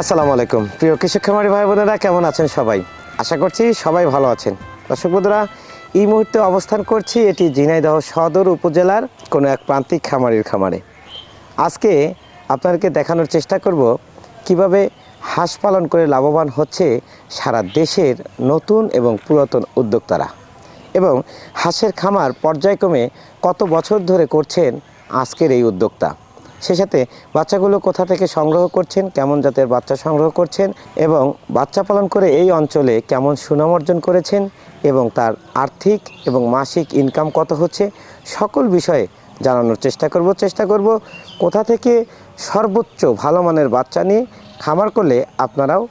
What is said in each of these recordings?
আসসালামু আলাইকুম। প্রিয় কৃষক খামারি ভাই বোনেরা কেমন আছেন সবাই? আশা করছি সবাই ভালো আছেন। দর্শক বন্ধুরা, এই মুহূর্তে অবস্থান করছি এটি ঝিনাইদহ সদর উপজেলার কোনো এক প্রান্তিক খামারির খামারে। আজকে আপনাদেরকে দেখানোর চেষ্টা করব কীভাবে হাঁস পালন করে লাভবান হচ্ছে সারা দেশের নতুন এবং পুরাতন উদ্যোক্তারা এবং হাঁসের খামার পর্যায়ক্রমে কত বছর ধরে করছেন আজকের এই উদ্যোক্তা। সেই সাথে বাচ্চাগুলো কোথা থেকে সংগ্রহ করছেন, কেমন জাতের বাচ্চা সংগ্রহ করছেন এবং বাচ্চা পালন করে এই অঞ্চলে কেমন সুনাম অর্জন করেছেন এবং তার আর্থিক এবং মাসিক ইনকাম কত হচ্ছে, সকল বিষয়ে জানানোর চেষ্টা করব। চেষ্টা করব কোথা থেকে সর্বোচ্চ ভালো মানের বাচ্চা নিয়ে খামার করলে আপনারাও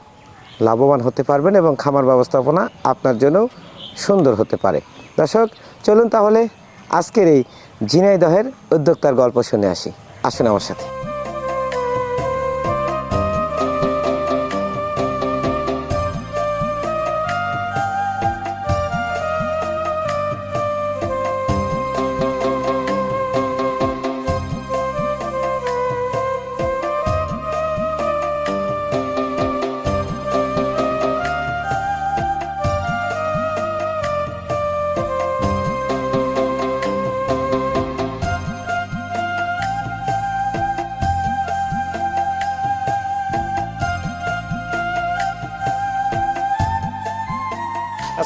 লাভবান হতে পারবেন এবং খামার ব্যবস্থাপনা আপনার জন্য সুন্দর হতে পারে। দর্শক, চলুন তাহলে আজকের এই ঝিনাইদহের উদ্যোক্তার গল্প শুনে আসি। আসুন আমার সাথে।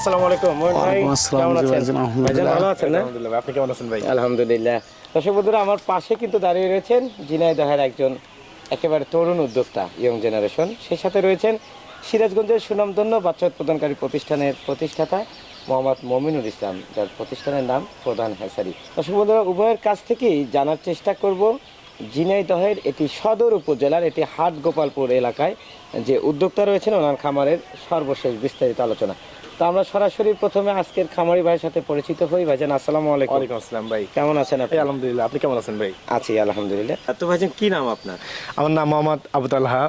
আসসালামু আলাইকুম। মোহন ভাই কেমন আছেন? ভালো আছেন আলহামদুলিল্লাহ আপনি কেমন আছেন ভাই? আলহামদুলিল্লাহ। দর্শক বন্ধুরা আমার পাশে কিন্তু দাঁড়িয়ে রয়েছেন ঝিনাইদহের একজন একেবারে তরুণ উদ্যোক্তা ইয়ং জেনারেশন। সেই সাথে রয়েছেন সিরাজগঞ্জের সুনামধন্য বাচ্চা উৎপাদনকারী প্রতিষ্ঠানের প্রতিষ্ঠাতা মোহাম্মদ মমিনুল ইসলাম যার প্রতিষ্ঠানের নাম প্রধান হ্যাসারি দর্শক বন্ধুরা উভয়ের কাছ থেকেই জানার চেষ্টা করব ঝিনাইদহের এটি সদর উপজেলার এটি হাট গোপালপুর এলাকায় যে উদ্যোক্তা রয়েছেন ওনার খামারের সর্বশেষ বিস্তারিত আলোচনা। তো আমরা সরাসরি প্রথমে আজকের খামারি ভাইয়ের সাথে পরিচিত হই। ভাইজান আসসালামু আলাইকুম। ওয়ালাইকুম আসসালাম ভাই। কেমন আছেন আপনি? আলহামদুলিল্লাহ আপনি কেমন আছেন ভাই? আছি আলহামদুলিল্লাহ। তো ভাইজান কি নাম আপনার? আমার নাম মোহাম্মদ আবু তালহা।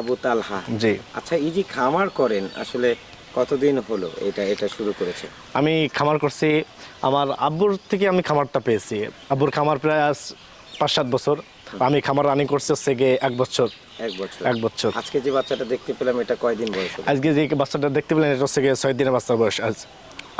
আবু তালহা। জি। আচ্ছা এই যে খামার করেন আসলে কতদিন হলো এটা এটা শুরু করেছে আমি খামার করছি আমার আব্বুর থেকে আমি খামারটা পেয়েছি। আব্বুর খামার প্রায় আজ পাঁচ সাত বছর। আমি খামার রানিং করছি হচ্ছে গিয়ে এক বছর। এক বছর। এক বছর। আজকে যে বাচ্চাটা দেখতে পেলাম এটা কয়দিন বয়স আজকে যে বাচ্চাটা দেখতে পেলেন এটা হচ্ছে ছয় দিনের বাচ্চার বয়স। আজ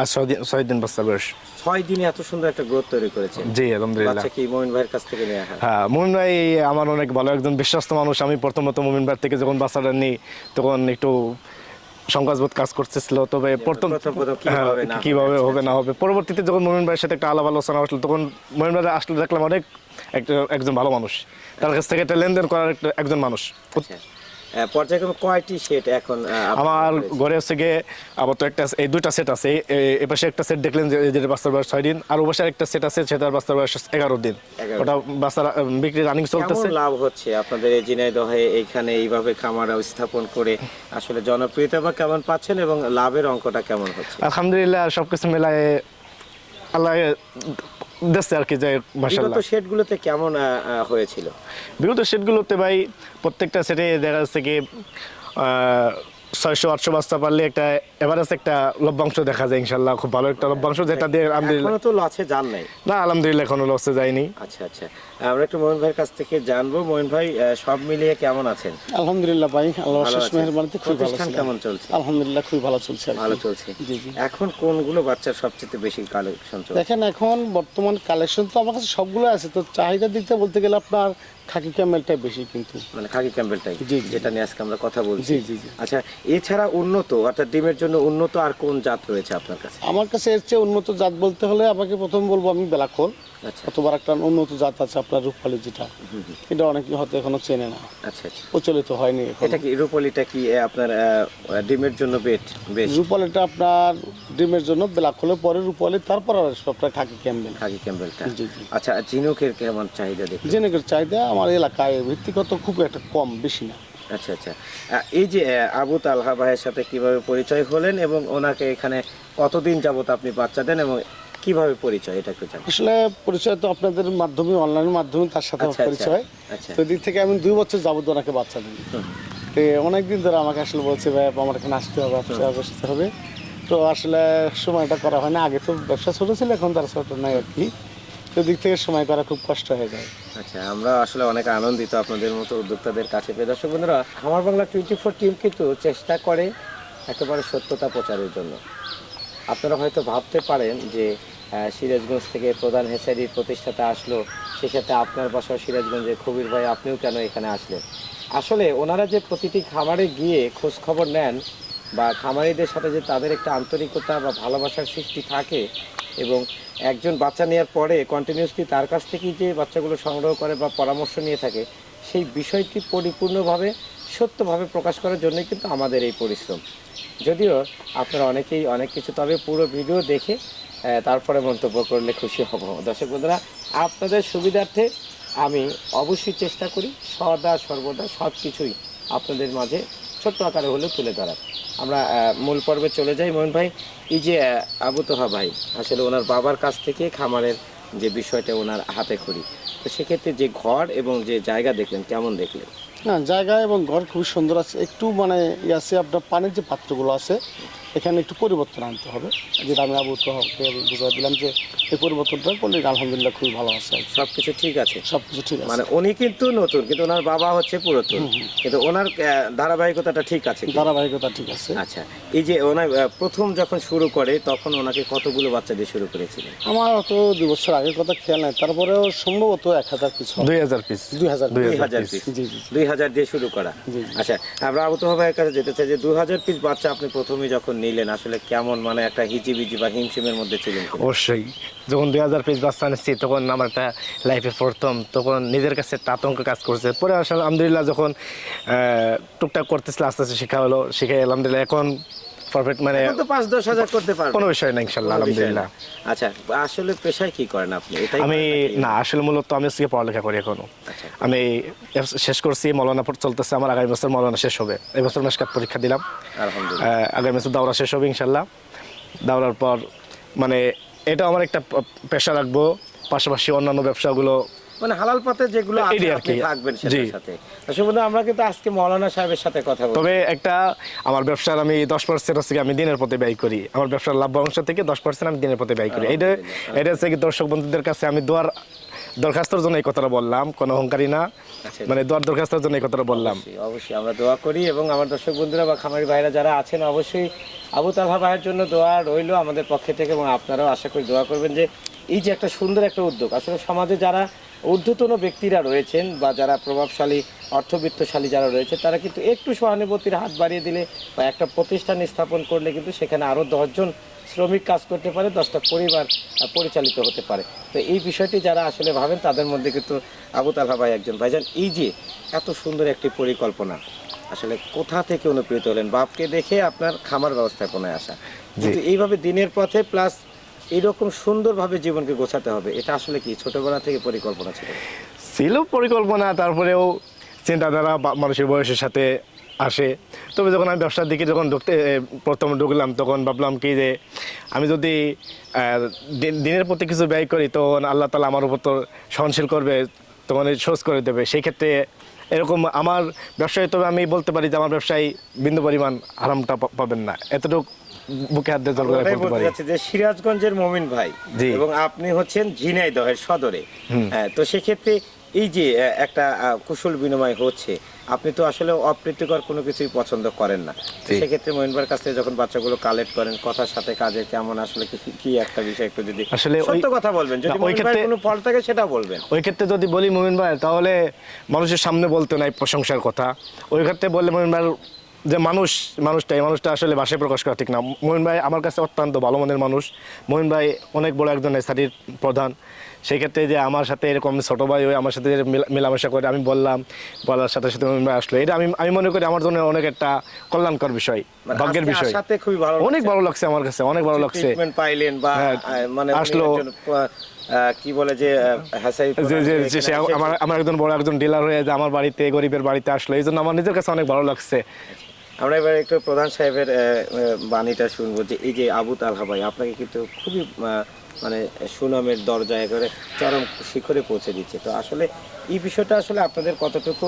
আর ছয় দিন ছয় দিন বাচ্চার বয়স। ছয় দিনে এত সুন্দর একটা গ্রোথ তৈরি করেছে। জি আলহামদুলিল্লাহ। বাচ্চা কি মোমিন ভাইয়ের কাছ থেকে হয়? হ্যাঁ মুমিন ভাই আমার অনেক ভালো একজন বিশ্বস্ত মানুষ। আমি প্রথমত মোমিন ভাই থেকে যখন বাচ্চাটা নিই তখন একটু সংকোচবোধ কাজ করতেছিল তবে প্রথম প্রথম কীভাবে হ্যাঁ, হবে, কীভাবে হবে না হবে। পরবর্তীতে যখন মোমিন ভাইয়ের সাথে একটা আলাপ আলোচনা আসলো তখন মোমিন ভাই আসলে দেখলাম অনেক একজন ভালো মানুষ। তার কাছ থেকে একটা লেনদেন করার একটা একজন মানুষ। আচ্ছা। পর্যায়ক্রমে কয়টি সেট এখন আমার ঘরে হচ্ছে গিয়ে আবার তো একটা এই দুইটা সেট আছে এ- এ পাশে একটা সেট দেখলেন যেটা বাচ্চার বয়স ছয় দিন আর ওপাশে একটা সেট আছে সেটার বাচ্চার বয়স এগারো দিন। 11 ওটা বাচ্চার বিক্রি রানিং চলতেছে। লাভ হচ্ছে আপনাদের এই ঝিনাইদহে এইখানে এইভাবে খামার স্থাপন করে আসলে জনপ্রিয়তা বা কেমন পাচ্ছেন এবং লাভের অঙ্কটা কেমন হচ্ছে? আলহামদুলিল্লাহ সবকিছু মেলায় আল্লাহ দেখছে আর কি যে মার্শাল্লাহ বিগত সেটগুলোতে কেমন হয়েছিল? বিগত সেটগুলোতে ভাই প্রত্যেকটা সেটে দেখা যাচ্ছে কি ছয়শো আটশো বাস্তা পারলে একটা এভারেজ একটা লভ্যাংশ দেখা যায় ইনশাল্লাহ খুব ভালো একটা লভ্যাংশ যেটা দিয়ে আলহামদুলিল্লাহ। তো লসে যান নাই? না আলহামদুলিল্লাহ এখনও লসে যায়নি। আচ্ছা আচ্ছা। আমরা একটু মোহন ভাইয়ের কাছ থেকে জানব। মোহন ভাই সব মিলিয়ে কেমন আছেন? আলহামদুলিল্লাহ ভাই আল্লাহ শেষ মেহরবানিতে খুব ভালো কেমন চলছে? আলহামদুলিল্লাহ খুব ভালো চলছে ভালো চলছে। জি জি। এখন কোনগুলো বাচ্চার সবচেয়ে বেশি কালেকশন চলছে? দেখেন এখন বর্তমান কালেকশন তো আমার কাছে সবগুলো আছে তো চাহিদার দিক থেকে বলতে গেলে আপনার খাকি ক্যামেলটাই বেশি কিন্তু। মানে খাকি জি। যেটা নিয়ে আজকে আমরা কথা বলছি। জি জি। আচ্ছা এছাড়া উন্নত অর্থাৎ ডিমের জন্য উন্নত আর কোন জাত রয়েছে আপনার কাছে? আমার কাছে এর চেয়ে উন্নত জাত বলতে হলে আমাকে প্রথম বলব আমি বেলাখোল। অথবা একটা উন্নত জাত আছে আপনার রূপপালি যেটা। এটা অনেকে হয়তো এখনও চেনে না। আচ্ছা আচ্ছা। প্রচলিত হয়নি এটা কি রূপলিটা কি আপনার ডিমের জন্য বেট বেশ? রূপালিটা আপনার ডিমের জন্য বেলাখোলের পরে রূপালি তারপর আর আপনার খাকি ক্যাম্বেল। খাকি জি আচ্ছা জিনুকের কেমন চাহিদা দেখি জিনুকের চাহিদা আমার এলাকায় ভিত্তিগত খুব একটা কম বেশি না। আচ্ছা আচ্ছা। এই যে আবু তালহা ভাইয়ের সাথে কীভাবে পরিচয় হলেন এবং ওনাকে এখানে কতদিন যাবত আপনি বাচ্চা দেন এবং কীভাবে পরিচয়? এটা একটু জানেন। আসলে পরিচয় তো আপনাদের মাধ্যমে অনলাইনের মাধ্যমে তার সাথে আমার আচ্ছা, পরিচয়। আচ্ছা। তো দিক থেকে আমি দুই বছর যাবত ওনাকে বাচ্চা দিই। তো অনেকদিন ধরে আমাকে আসলে বলছে ভাই আমার এখানে আসতে হবে আসতে হবে আসতে হবে। তো আসলে সময়টা করা হয় না। আগে তো ব্যবসা ছোট ছিল এখন তার ছোট নাই আর কি। তো দিক থেকে সময় করা খুব কষ্ট হয়ে যায়। আচ্ছা আমরা আসলে অনেক আনন্দিত আপনাদের মতো উদ্যোক্তাদের কাছে। পেয়ে দর্শক বন্ধুরা খামার বাংলা টোয়েন্টি ফোর টিম কিন্তু চেষ্টা করে একেবারে সত্যতা প্রচারের জন্য। আপনারা হয়তো ভাবতে পারেন যে সিরাজগঞ্জ থেকে প্রধান হেসারির প্রতিষ্ঠাতা আসলো। সে সাথে আপনার বাসাও সিরাজগঞ্জে কবির ভাই, আপনিও কেন এখানে আসলেন? আসলে ওনারা যে প্রতিটি খামারে গিয়ে খোঁজ খবর নেন বা খামারিদের সাথে যে তাদের একটা আন্তরিকতা বা ভালোবাসার সৃষ্টি থাকে এবং একজন বাচ্চা নেওয়ার পরে কন্টিনিউসলি তার কাছ থেকেই যে বাচ্চাগুলো সংগ্রহ করে বা পরামর্শ নিয়ে থাকে, সেই বিষয়টি পরিপূর্ণভাবে, সত্যভাবে প্রকাশ করার জন্যই কিন্তু আমাদের এই পরিশ্রম। যদিও আপনারা অনেকেই অনেক কিছু, তবে পুরো ভিডিও দেখে তারপরে মন্তব্য করলে খুশি হব। দর্শক বন্ধুরা, আপনাদের সুবিধার্থে আমি অবশ্যই চেষ্টা করি, সদা সর্বদা সব কিছুই আপনাদের মাঝে ছোট্ট আকারে হলেও তুলে ধরার। আমরা মূল পর্বে চলে যাই। মোহন ভাই, এই যে আবু তোহা ভাই, আসলে ওনার বাবার কাছ থেকে খামারের যে বিষয়টা ওনার হাতে খড়ি, তো সেক্ষেত্রে যে ঘর এবং যে জায়গা দেখলেন, কেমন দেখলেন? না, জায়গা এবং ঘর খুবই সুন্দর আছে। একটু মানে ই আছে, আপনার পানির যে পাত্রগুলো আছে এখানে একটু পরিবর্তন আনতে হবে। যেটা আমি আবু তোহাকে দিলাম যে এই পরিবর্তনটা করলে আলহামদুলিল্লাহ খুবই ভালো আছে সব কিছু ঠিক আছে? সব কিছু ঠিক আছে। মানে উনি কিন্তু নতুন কিন্তু ওনার বাবা হচ্ছে পুরাতন। কিন্তু ওনার আহ, ধারাবাহিকতাটা ঠিক আছে ধারাবাহিকতা ঠিক আছে। আচ্ছা এই যে ওনার আহ, প্রথম যখন শুরু করে তখন ওনাকে কতগুলো বাচ্চা দিয়ে শুরু করেছিলেন? আমার অত দু বছর আগের কথা খেয়াল নাই তারপরেও সম্ভবত এক হাজার পিস। দুই হাজার পিস। দুই হাজার দুই হাজার পিস। জি জি দুই হাজার দিয়ে শুরু করা। আচ্ছা আমরা আবু তোহা ভাইয়ের কাছে যেতে চাই যে দু হাজার পিস বাচ্চা আপনি প্রথমে যখন নিলেন আসলে কেমন মানে একটা হিজিবিজি বা হিমশিমের মধ্যে ছিলেন অবশ্যই। যখন দুই হাজার পিস বাচ্চা নিচ্ছি তখন আমার একটা লাইফে প্রথম, তখন নিজের কাছে আতঙ্ক কাজ করছে। পরে আসলে আলহামদুলিল্লাহ যখন টুকটাক করতেছিল, আস্তে আস্তে শেখা হলো, শিখে আলহামদুলিল্লাহ এখন পারফেক্ট মানে তো পাঁচ দশ হাজার করতে পারবেন। কোনো বিষয় না না। আলহামদুলিল্লাহ। আচ্ছা আসলে পেশায় কি করেন আপনি? এটাই আমি না আসলে মূলত আমি আজকে পড়ালেখা করি এখনও। আমি শেষ করছি মৌলানা চলতেছে আমার আগামী বছর মৌলানা শেষ হবে। এই বছর মেসকাত পরীক্ষা দিলাম। আলহামদুলিল্লাহ। আগামী বছর দাওরা শেষ হবে ইনশাল্লাহ। দাওরার পর মানে এটা আমার একটা পেশা রাখব। পাশাপাশি অন্যান্য ব্যবসাগুলো মানে হালাল পথে যেগুলো আপনি থাকবেন সেটার সাথে। আমরা কিন্তু আজকে মৌলানা সাহেবের সাথে কথা বলব তবে একটা আমার ব্যবসার আমি হচ্ছে আমি দিনের পথে ব্যয় করি। আমার ব্যবসার লাভ অংশ থেকে দশ পার্সেন্ট আমি দিনের পথে ব্যয় করি। এটা এটা হচ্ছে দর্শক বন্ধুদের কাছে আমি দোয়ার দরখাস্তর জন্য এই কথাটা বললাম। কোনো অহংকারী না। আচ্ছা। মানে দোয়ার দরখাস্তর জন্য এই কথাটা বললাম। অবশ্যই আমরা দোয়া করি এবং আমার দর্শক বন্ধুরা বা খামারি ভাইরা যারা আছেন অবশ্যই আবু তালহা ভাইয়ের জন্য দোয়া রইল আমাদের পক্ষে থেকে এবং আপনারাও আশা করি দোয়া করবেন যে এই যে একটা সুন্দর একটা উদ্যোগ আসলে সমাজে যারা ঊর্ধ্বতন ব্যক্তিরা রয়েছেন বা যারা প্রভাবশালী অর্থবিত্তশালী যারা রয়েছে তারা কিন্তু একটু সহানুভূতির হাত বাড়িয়ে দিলে বা একটা প্রতিষ্ঠান স্থাপন করলে কিন্তু সেখানে আরও দশজন শ্রমিক কাজ করতে পারে দশটা পরিবার পরিচালিত হতে পারে। তো এই বিষয়টি যারা আসলে ভাবেন তাদের মধ্যে কিন্তু আবু তালহা ভাই একজন। ভাইজান এই যে এত সুন্দর একটি পরিকল্পনা আসলে কোথা থেকে অনুপ্রেরিত হলেন? বাপকে দেখে আপনার খামার ব্যবস্থাপনায় আসা। কিন্তু এইভাবে দিনের পথে প্লাস এইরকম সুন্দরভাবে জীবনকে গোছাতে হবে। এটা আসলে কি ছোটবেলা থেকে পরিকল্পনা ছিল? ছিল পরিকল্পনা, তারপরেও চিন্তাধারা মানুষের বয়সের সাথে আসে। তবে যখন আমি ব্যবসার দিকে যখন ঢুকতে প্রথম ঢুকলাম, তখন ভাবলাম কি যে আমি যদি দিন- দিনের প্রতি কিছু ব্যয় করি, তখন আল্লাহ তালা আমার উপর তো সহনশীল করবে, তখন শোধ করে দেবে। সেই ক্ষেত্রে এরকম আমার ব্যবসায়, তবে আমি বলতে পারি যে আমার ব্যবসায়ী বিন্দু পরিমাণ আরামটা পাবেন না। এতটুকু বুকে হাত দিয়ে জল করে বলতে পারি। যে সিরাজগঞ্জের মমিন ভাই এবং আপনি হচ্ছেন ঝিনাইদহের সদরে। হ্যাঁ, তো সেক্ষেত্রে এই যে একটা কুশল বিনিময় হচ্ছে আপনি তো আসলে অপ্রীতিকর কোনো কিছুই পছন্দ করেন না। সেক্ষেত্রে মহিন ভাইয়ের কাছ থেকে যখন বাচ্চাগুলো কালেক্ট করেন কথার সাথে কাজে কেমন আসলে কি একটা বিষয় একটু যদি আসলে সত্য কথা বলবেন। যদি ওই ক্ষেত্রে- কোনো ফল থাকে সেটা বলবেন। ওই ক্ষেত্রে যদি বলি মোমিন ভাই তাহলে মানুষের সামনে বলতে নাই প্রশংসার কথা। ওই ক্ষেত্রে বললে মোমিন ভাই যে মানুষ মানুষটা এই মানুষটা আসলে ভাষায় প্রকাশ করা ঠিক না। মোমিন ভাই আমার কাছে অত্যন্ত ভালো মনের মানুষ। মোমিন ভাই অনেক বড় একজন এসআরির প্রধান। সেই ক্ষেত্রে যে আমার সাথে এরকম ছোট ভাই হয়ে আমার সাথে মেলামেশা করে আমি বললাম বলার সাথে সাথে মোমিন ভাই আসলো। এটা আমি আমি মনে করি আমার জন্য অনেক একটা কল্যাণকর বিষয় মানে ভাগ্যের বিষয়। খুবই ভালো অনেক ভালো লাগছে আমার কাছে অনেক ভালো লাগছে। পাইলেন বা হ্যাঁ, মানে আসলো- কি বলে যে আমার আমার একজন বড় একজন ডিলার হয়ে যে আমার বাড়িতে গরিবের বাড়িতে আসলো এই জন্য আমার নিজের কাছে অনেক ভালো লাগছে। আমরা এবার একটু প্রধান সাহেবের বাণীটা শুনব যে এই যে আবু তালহা ভাই, আপনাকে কিন্তু খুবই মানে সুনামের দরজায় করে চরম শিখরে পৌঁছে দিচ্ছে। তো আসলে এই বিষয়টা আসলে আপনাদের কতটুকু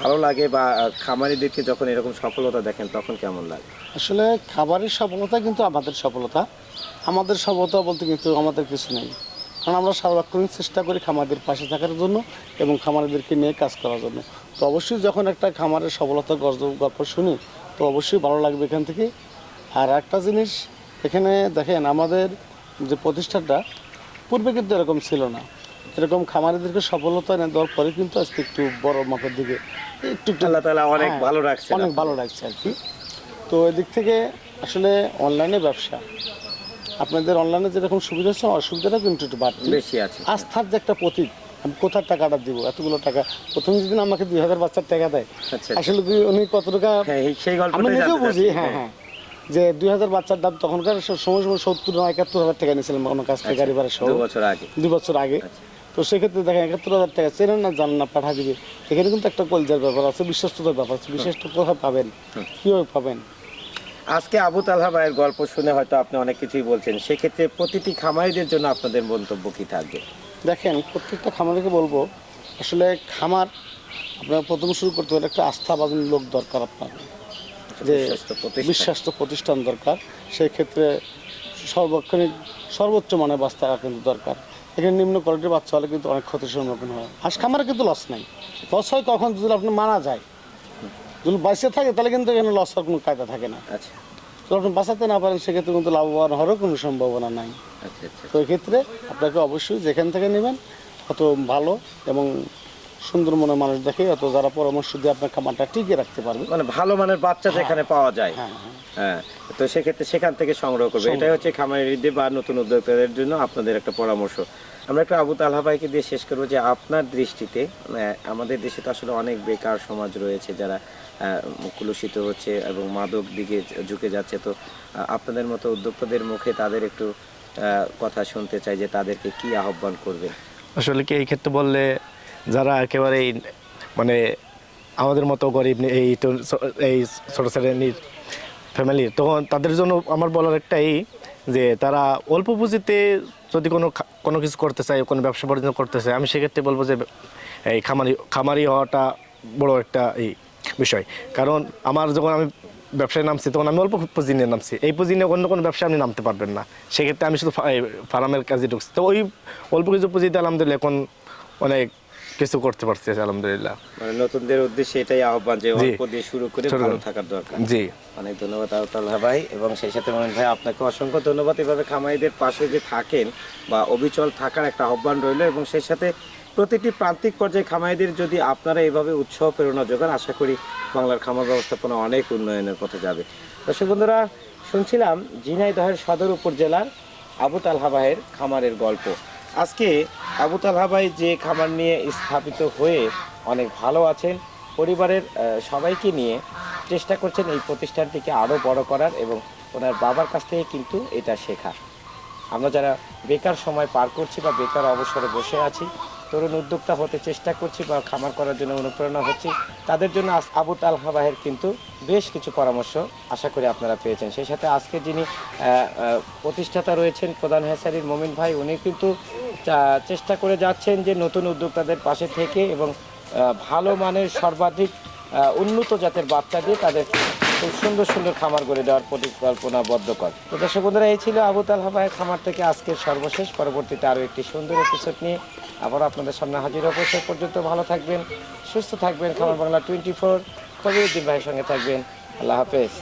ভালো লাগে বা খামারিদেরকে যখন এরকম সফলতা দেখেন, তখন কেমন লাগে? আসলে খাবারের সফলতা কিন্তু আমাদের সফলতা। আমাদের সফলতা বলতে কিন্তু আমাদের কিছু নেই। কারণ আমরা সার্বক্ষণিক চেষ্টা করি খামারদের পাশে থাকার জন্য এবং খামারিদেরকে নিয়ে কাজ করার জন্য। তো অবশ্যই যখন একটা খামারের সফলতা গল্প শুনি তো অবশ্যই ভালো লাগবে এখান থেকে। আর একটা জিনিস এখানে দেখেন আমাদের যে প্রতিষ্ঠানটা পূর্বে কিন্তু এরকম ছিল না। এরকম খামারিদেরকে সফলতা এনে দেওয়ার পরে কিন্তু আজকে একটু বড় মাপের দিকে একটু আল্লাহ অনেক হ্যাঁ, ভালো রাখছেন অনেক ভালো রাখছে আর কি। তো এদিক থেকে আসলে অনলাইনে ব্যবসা। আপনাদের অনলাইনে যেরকম সুবিধা হচ্ছে অসুবিধাটা কিন্তু একটু বাড়তি বেশি আছে। আস্থার যে একটা প্রতীক আমি কোথার টাকাটা দিব? এতগুলো টাকা। প্রথম যেদিন আমাকে দুই হাজার বাচ্চার টাকা দেয় আচ্ছা। আসলে উনি কত টাকা হ্যাঁ সেই আমি নিজেও বুঝি হ্যাঁ হ্যাঁ। যে দুই হাজার বাচ্চার দাম তখনকার সময় সময় সত্তর না একাত্তর হাজার টাকা নিয়েছিলাম আমার কাছ থেকে গাড়ি ভাড়া সহ। দু বছর আগে। দুই বছর আগে। তো সেক্ষেত্রে দেখেন একাত্তর হাজার টাকা চেনেন না জানেন না পাঠা দিবে। এখানে কিন্তু একটা কলজার ব্যাপার আছে বিশ্বস্ততার ব্যাপার আছে। বিশেষটা কোথায় পাবেন? কীভাবে পাবেন? আজকে আবু তালহা ভাইয়ের গল্প শুনে হয়তো আপনি অনেক কিছুই বলছেন। সেক্ষেত্রে প্রতিটি খামারিদের জন্য আপনাদের মন্তব্য কি থাকবে? দেখেন প্রত্যেকটা খামারিকে বলব আসলে খামার আপনার প্রথম শুরু করতে হলে একটা আস্থাবাদী লোক দরকার আপনার। যে বিশ্বস্ত প্রতিষ্ঠান। দরকার। সেই ক্ষেত্রে সর্বক্ষণিক সর্বোচ্চ মানের বাচ্চা কিন্তু দরকার। এখানে নিম্ন কোয়ালিটির বাচ্চা হলে কিন্তু অনেক ক্ষতির সম্মুখীন হয়। হাঁস খামারে কিন্তু লস নাই। লস হয় কখন? যদি আপনি মারা যায়। যদি বাঁচে থাকে তাহলে কিন্তু এখানে লস হওয়ার কোনো কায়দা থাকে না। আচ্ছা। আপনি বাঁচাতে না পারেন সেক্ষেত্রে কিন্তু লাভবান হওয়ারও কোনো সম্ভাবনা নাই। আচ্ছা আচ্ছা। তো এক্ষেত্রে আপনাকে অবশ্যই যেখান থেকে নেবেন অত ভালো এবং সুন্দর মনের মানুষ দেখে অত যারা পরামর্শ দিয়ে আপনার খামারটা টিকে রাখতে পারবে। মানে ভালো মানের বাচ্চা যেখানে পাওয়া যায়। হ্যাঁ হ্যাঁ। হ্যাঁ তো সেক্ষেত্রে সেখান থেকে সংগ্রহ করবে। এটাই হচ্ছে খামারিদের বা নতুন উদ্যোক্তাদের জন্য আপনাদের একটা পরামর্শ। আমরা একটা আবু তালহা ভাইকে দিয়ে শেষ করব যে আপনার দৃষ্টিতে আমাদের দেশে তো আসলে অনেক বেকার সমাজ রয়েছে যারা কুলুষিত হচ্ছে এবং মাদক দিকে ঝুঁকে যাচ্ছে। তো আপনাদের মতো উদ্যোক্তাদের মুখে তাদের একটু কথা শুনতে চাই যে তাদেরকে কি আহ্বান করবে আসলে কি এই ক্ষেত্রে বললে যারা একেবারে মানে আমাদের মতো গরিব এই এই ছোটো শ্রেণির ফ্যামিলির তখন তাদের জন্য আমার বলার একটাই যে তারা অল্প পুঁজিতে যদি কোনো কোনো কিছু করতে চায়, কোনো ব্যবসা বাণিজ্য করতে চায়, আমি সেক্ষেত্রে বলব যে এই খামারি খামারি হওয়াটা বড় একটা এই বিষয়। কারণ আমার যখন আমি ব্যবসায় নামছি, তখন আমি অল্প পুঁজি নিয়ে নামছি। এই পুঁজি নিয়ে অন্য কোনো ব্যবসায় আপনি নামতে পারবেন না। সেক্ষেত্রে আমি শুধু ফার্মের কাজে ঢুকছি। তো ওই অল্প কিছু পুঁজিতে আলহামদুলিল্লাহ এখন অনেক কিছু করতে পারছি আলহামদুলিল্লাহ। মানে নতুনদের উদ্দেশ্যে এটাই আহ্বান যে অল্প দিয়ে শুরু করে ভালো থাকার দরকার। জি। অনেক ধন্যবাদ ভাই এবং সেই সাথে মোমেন ভাই আপনাকে অসংখ্য ধন্যবাদ। এভাবে খামারিদের পাশে যে থাকেন বা অবিচল থাকার একটা আহ্বান রইল এবং সেই সাথে প্রতিটি প্রান্তিক পর্যায়ে খামারিদের যদি আপনারা এইভাবে উৎসাহ প্রেরণা যোগান আশা করি বাংলার খামার ব্যবস্থাপনা অনেক উন্নয়নের পথে যাবে। দর্শক বন্ধুরা শুনছিলাম ঝিনাইদহের সদর উপজেলার আবু তালহা ভাইয়ের খামারের গল্প। আজকে আবু তালহা ভাই যে খামার নিয়ে স্থাপিত হয়ে অনেক ভালো আছেন, পরিবারের সবাইকে নিয়ে চেষ্টা করছেন এই প্রতিষ্ঠানটিকে আরও বড় করার এবং ওনার বাবার কাছ থেকে কিন্তু এটা শেখা। আমরা যারা বেকার সময় পার করছি বা বেকার অবসরে বসে আছি, তরুণ উদ্যোক্তা হতে চেষ্টা করছি বা খামার করার জন্য অনুপ্রেরণা হচ্ছি, তাদের জন্য আবু তালহা ভাইয়ের কিন্তু বেশ কিছু পরামর্শ আশা করি আপনারা পেয়েছেন। সেই সাথে আজকে যিনি প্রতিষ্ঠাতা রয়েছেন প্রধান হেসারির মমিন ভাই, উনি কিন্তু চেষ্টা করে যাচ্ছেন যে নতুন উদ্যোক্তাদের পাশে থেকে এবং ভালো মানের সর্বাধিক উন্নত জাতের বাচ্চা দিয়ে তাদের খুব সুন্দর সুন্দর খামার করে দেওয়ার পরিকল্পনাবদ্ধ কর তো দর্শক বন্ধুরা, এই ছিল আবু ভাইয়ের খামার থেকে আজকের সর্বশেষ। পরবর্তীতে আরও একটি সুন্দর এপিসোড নিয়ে আবার আপনাদের সামনে হাজির হব। সে পর্যন্ত ভালো থাকবেন, সুস্থ থাকবেন। খামার বাংলা টোয়েন্টি ফোর কবিরুদ্দিন ভাইয়ের সঙ্গে থাকবেন। আল্লাহ হাফেজ।